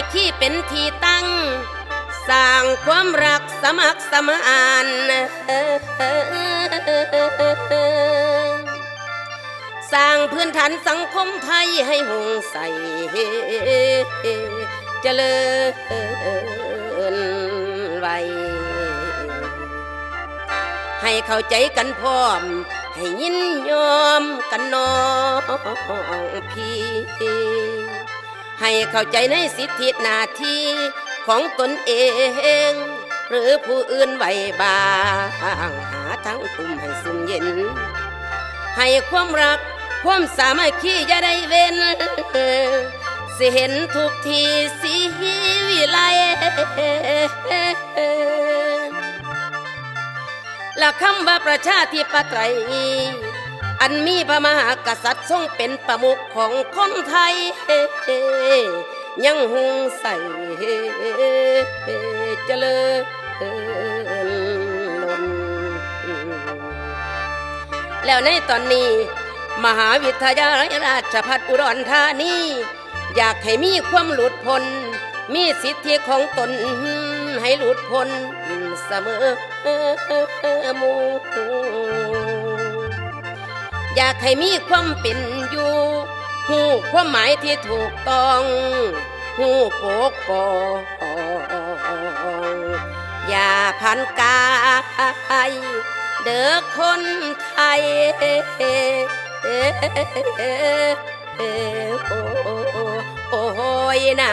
มัคคีเป็นที่ตั้ง สร้างความรักสมัครสมานสร้างพื้นฐานสังคมไทยให้หงใสเจริญไวให้เข้าใจกันพร้อม ให้ยินยอมกันน้องพี่ ให้เข้าใจในสิทธิหน้าที่ของตนเอง หรือผู้อื่นไว้บางหาทั้งกลุ่มให้สุ่มเย็น ให้ความรักความสามัคคีอย่าได้เว้นสิเห็นทุกทีสีวิไลและคำว่าประชาธิปไตย อันมีพระมหากษัตริย์ทรงเป็นประมุขของคนไทย ยังหงใส่เจริญลนแล้วในตอนนี้ มหาวิทยาลัยราชภัฏอุดรธานีอยากให้มีความหลุดพ้นมีสิทธิของตนให้หลุดพ้นเสมอหมู อยากให้มีความเป็นอยู่หูความหมายที่ถูกต้องหูปกป้องอย่าพันกายเด้อคนไทยโอ้ยนะ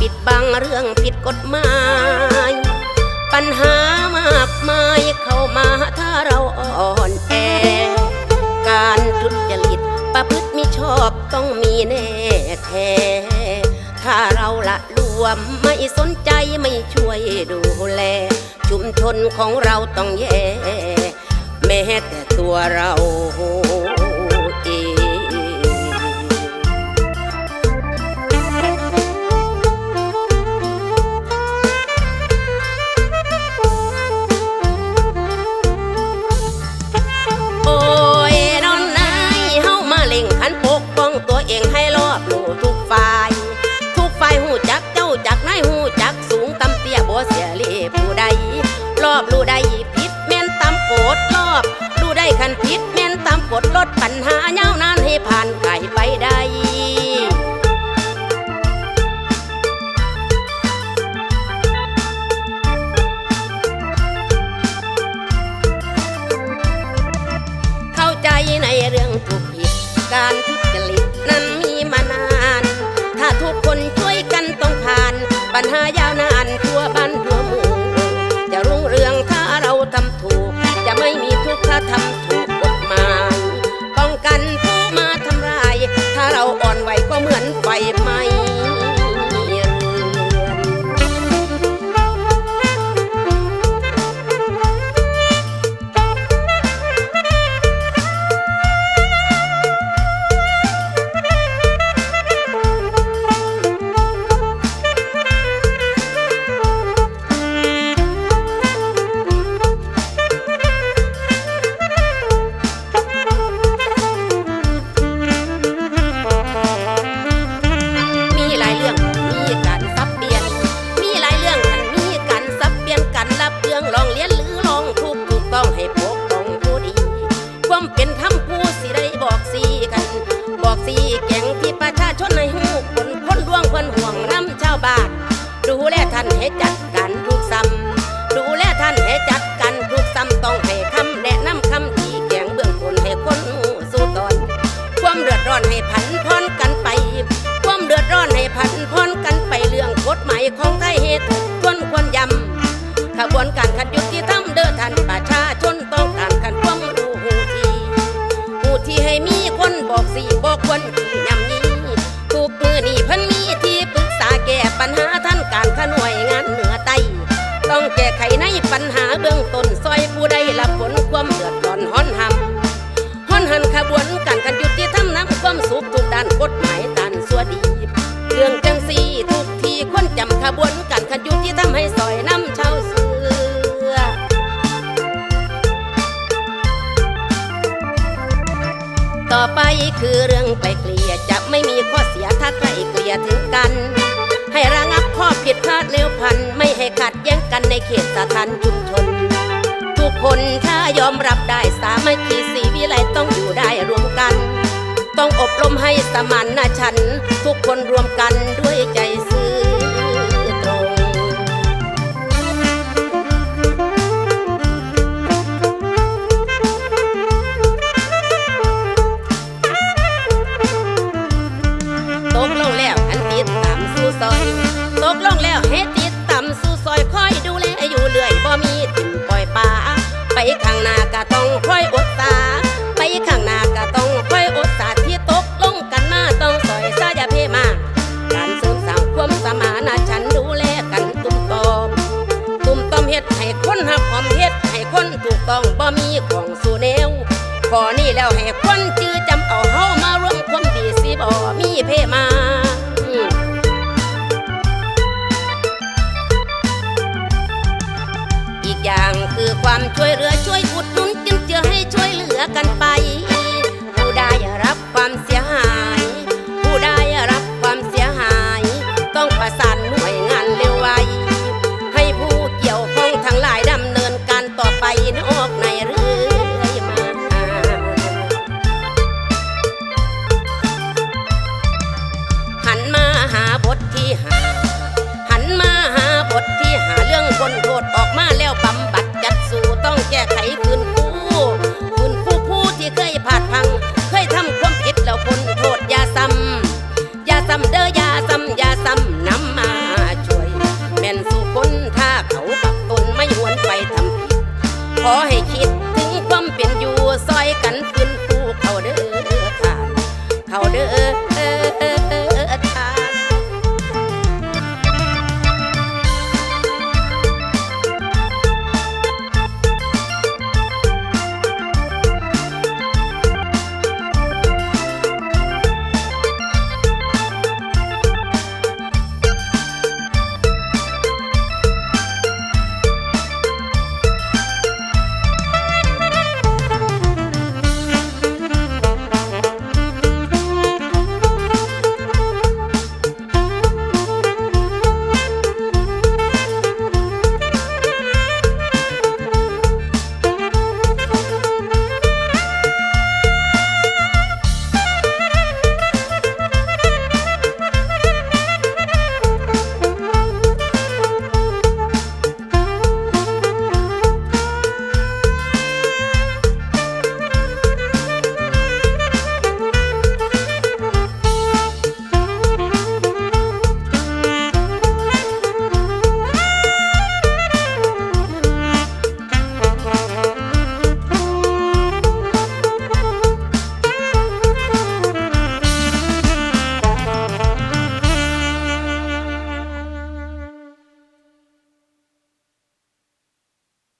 ปิดบังเรื่องผิดกฎหมาย ปัญหามากมายเข้ามาถ้าเราอ่อนแอ การทุจริตประพฤติมิชอบต้องมีแน่แท้ ถ้าเราละรวมไม่สนใจไม่ช่วยดูแล ชุมชนของเราต้องแย่ แม้แต่ตัวเรา การทุจริตนั้นมีมานาน ถ้าทุกคนช่วยกันต้องผ่านปัญหายา อดร้อนให้พันพรกันไปเรื่องกฎหมายของไทยเหตุ จำขบวนการขันยุที่ทำให้ซอยน้ำเช่าเสือต่อไปคือเรื่องไกลเกลี่ยจะไม่มีข้อเสียถ้าไกลเกลี่ยถึงกัน ให้ระงับข้อผิดพลาดเร็วพัน ไม่ให้ขัดแย้งกันในเขตสถานชุมชน ทุกคนถ้ายอมรับได้สามัคคีสีวิไลต้องอยู่ได้รวมกัน ต้องอบรมให้สมานนาฉันท์ทุกคนรวมกันด้วย ไปข้างหน้าก็ต้องคอยอดตา ไปข้างหน้าก็ต้องคอยอดตาที่ตกลงกันมาต้องซอยซาอย่าเพมา การเสริมสร้างความสมานฉันดูแลกันตุ้มตอม ตุ่มตอมเฮ็ดให้คนหักหอมเฮ็ดให้คนถูกต้องบ่มีของสู่แนวขอนี่แล้วให้คนจื้อจำเอาเฮามารวมความดีสิบ่มีเพมาอีกอย่าง ความช่วยเหลือช่วยอุดหนุนจึงเจือให้ช่วยเหลือกันไป